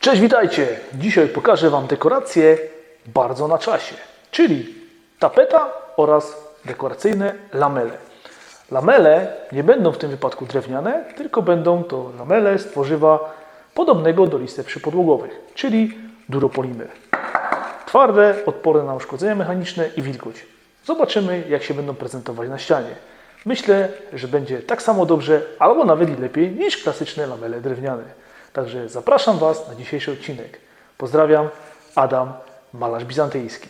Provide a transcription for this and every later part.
Cześć, witajcie! Dzisiaj pokażę Wam dekoracje bardzo na czasie, czyli tapeta oraz dekoracyjne lamele. Lamele nie będą w tym wypadku drewniane, tylko będą to lamele z tworzywa podobnego do listew przypodłogowych, czyli duropolimer. Twarde, odporne na uszkodzenia mechaniczne i wilgoć. Zobaczymy, jak się będą prezentować na ścianie. Myślę, że będzie tak samo dobrze, albo nawet lepiej niż klasyczne lamele drewniane. Także zapraszam Was na dzisiejszy odcinek. Pozdrawiam, Adam, malarz bizantyjski.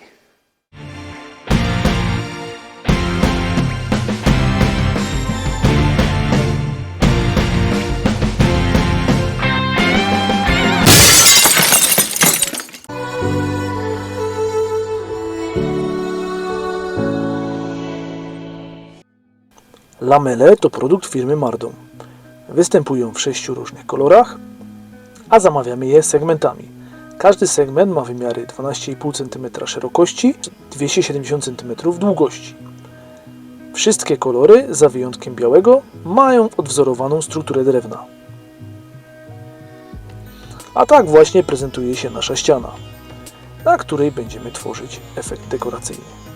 Lamele to produkt firmy Mardon. Występują w sześciu różnych kolorach, a zamawiamy je segmentami. Każdy segment ma wymiary 12,5 cm szerokości, 270 cm długości. Wszystkie kolory, za wyjątkiem białego, mają odwzorowaną strukturę drewna. A tak właśnie prezentuje się nasza ściana, na której będziemy tworzyć efekt dekoracyjny.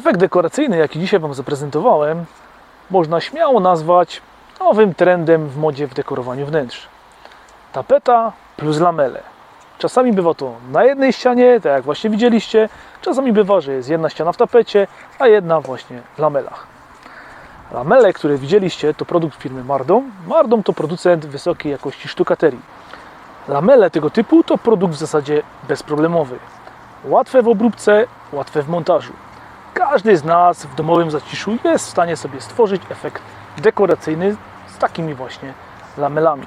Efekt dekoracyjny, jaki dzisiaj Wam zaprezentowałem, można śmiało nazwać nowym trendem w modzie w dekorowaniu wnętrz. Tapeta plus lamele. Czasami bywa to na jednej ścianie, tak jak właśnie widzieliście, czasami bywa, że jest jedna ściana w tapecie, a jedna właśnie w lamelach. Lamele, które widzieliście, to produkt firmy Mardom. Mardom to producent wysokiej jakości sztukaterii. Lamele tego typu to produkt w zasadzie bezproblemowy. Łatwe w obróbce, łatwe w montażu. Każdy z nas w domowym zaciszu jest w stanie sobie stworzyć efekt dekoracyjny z takimi właśnie lamelami.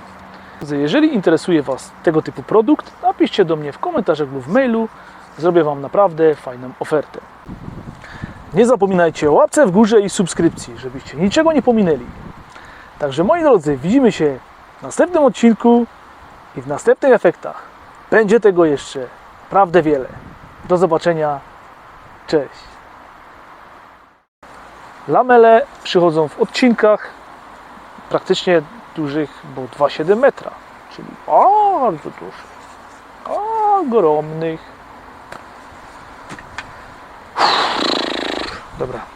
Jeżeli interesuje Was tego typu produkt, napiszcie do mnie w komentarzach lub w mailu. Zrobię Wam naprawdę fajną ofertę. Nie zapominajcie o łapce w górze i subskrypcji, żebyście niczego nie pominęli. Także moi drodzy, widzimy się w następnym odcinku i w następnych efektach. Będzie tego jeszcze naprawdę wiele. Do zobaczenia. Cześć. Lamele przychodzą w odcinkach praktycznie dużych, bo 2,7 metra, czyli bardzo dużych, ogromnych. Dobra.